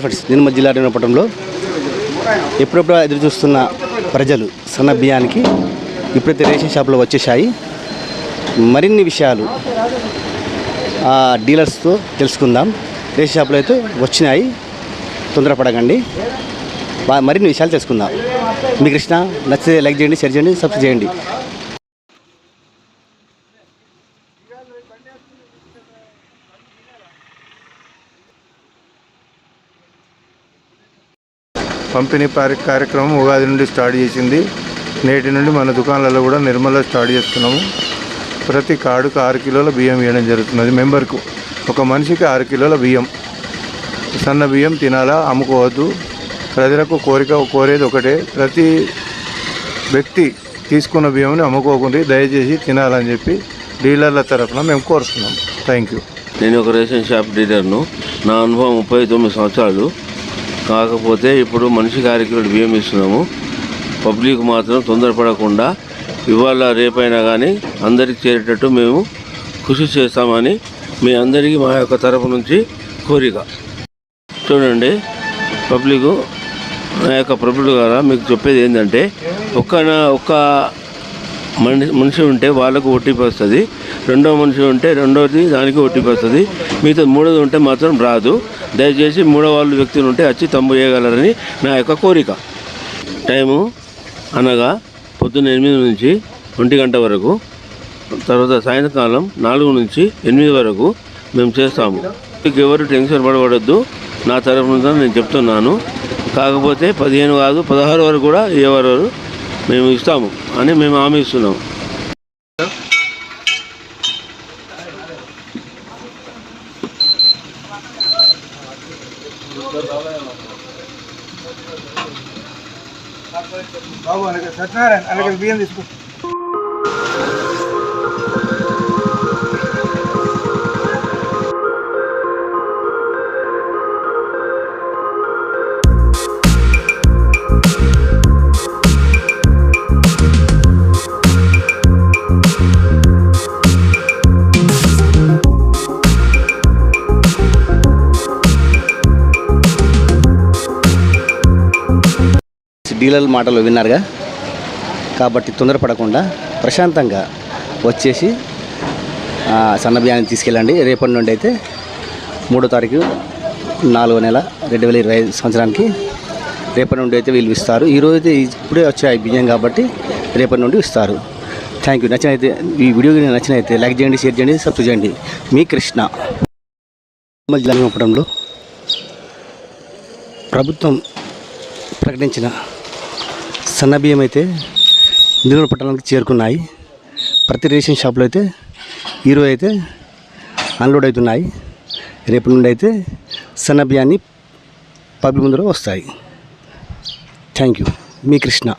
Friends Nirmal జిల్లా పట్టణంలో ఎప్పుడెప్పుడు ఎదురు చూస్తున్న ప్రజలు సన్న బియ్యానికి ఇప్పుడైతే రేషన్ షాప్లో వచ్చేసాయి మరిన్ని విషయాలు ఆ డీలర్స్తో తెలుసుకుందాం. రేషన్ షాప్లో అయితే వచ్చినాయి. తొందరపడకండి. మరిన్ని విషయాలు తెలుసుకుందాం. మీ కృష్ణ నచ్చితే లైక్ చేయండి షేర్ చేయండి సబ్స్క్రైబ్ చేయండి. పంపిణీ పారి కార్యక్రమం ఉగాది నుండి స్టార్ట్ చేసింది. నేటి నుండి మన దుకాణాలలో కూడా నిర్మల స్టార్ట్ చేస్తున్నాము. ప్రతి కార్డుకు ఆరు కిలోల బియ్యం ఇవ్వడం జరుగుతున్నది. మెంబర్కు ఒక మనిషికి ఆరు కిలోల బియ్యం. సన్న బియ్యం తినాలా అమ్ముకోవద్దు. ప్రజలకు కోరిక కోరేది ఒకటే. ప్రతి వ్యక్తి తీసుకున్న బియ్యంని అమ్ముకోకుండా దయచేసి తినాలని చెప్పి డీలర్ల తరఫున మేము కోరుతున్నాం. Thank you. నేను ఒక రేషన్ షాప్ డీలర్ను. నా అనుభవం ముప్పై తొమ్మిది సంవత్సరాలు. కాకపోతే ఇప్పుడు మనిషి కార్యక్రమాలు కిలోలు బియ్యం ఇస్తున్నాము. పబ్లిక్ మాత్రం తొందరపడకుండా ఇవాళ రేపైనా కానీ అందరికి చేరేటట్టు మేము కృషి చేస్తామని మీ అందరికీ మా యొక్క తరపు నుంచి కోరిక. చూడండి పబ్లిక్ నా యొక్క ప్రభుత్వ ద్వారా మీకు చెప్పేది ఏంటంటే ఒక్క ఒక్క మనిషి మనిషి ఉంటే వాళ్ళకు ఓటీపీ వస్తుంది. రెండో మనిషి ఉంటే రెండోది దానికి ఓటీపీ వస్తుంది. మిగతా మూడోది ఉంటే మాత్రం రాదు. దయచేసి మూడో వాళ్ళు వ్యక్తులు ఉంటే వచ్చి తమ్ము చేయగలరని నా యొక్క కోరిక. టైము అనగా పొద్దున్న ఎనిమిది నుంచి ఒంటి గంట వరకు తర్వాత సాయంకాలం నాలుగు నుంచి ఎనిమిది వరకు మేము చేస్తాము. మీకు ఎవరు టెన్షన్ పడవద్దు నా తరఫున నేను చెప్తున్నాను. కాకపోతే పదిహేను కాదు పదహారు వరకు కూడా ఎవరు మేము ఇస్తాము అని మేము హామీ ఇస్తున్నాము. బాబు అలాగే సత్యనారాయణ అలాగే బియ్యం తీసుకో. డీలర్ మాటలు విన్నారుగా? కాబట్టి తొందరపడకుండా ప్రశాంతంగా వచ్చేసి సన్న బియ్యాన్ని తీసుకెళ్ళండి. రేపటి నుండి అయితే మూడో తారీఖు నాలుగో నెల రెండు వేల ఇరవై ఐదు సంవత్సరానికి రేపటి నుండి అయితే వీళ్ళు ఇస్తారు. ఈరోజు అయితే ఇప్పుడే వచ్చాయి బియ్యం కాబట్టి రేపటి నుండి ఇస్తారు. Thank you. నచ్చినైతే ఈ వీడియో కనుక నచ్చినైతే లైక్ చేయండి షేర్ చేయండి సబ్స్క్రైబ్ చేయండి. మీ కృష్ణ. జిల్లా ప్రభుత్వం ప్రకటించిన సన్న బియ్యం అయితే నిర్మల పట్టణానికి చేరుకున్నాయి. ప్రతి రేషన్ షాప్లో అయితే ఈరోజు అయితే అన్లోడ్ అవుతున్నాయి. రేపు నుండి అయితే సన్న బియ్యాన్ని పబ్లిక్ ముందర వస్తాయి. థ్యాంక్ యూ మీ కృష్ణ.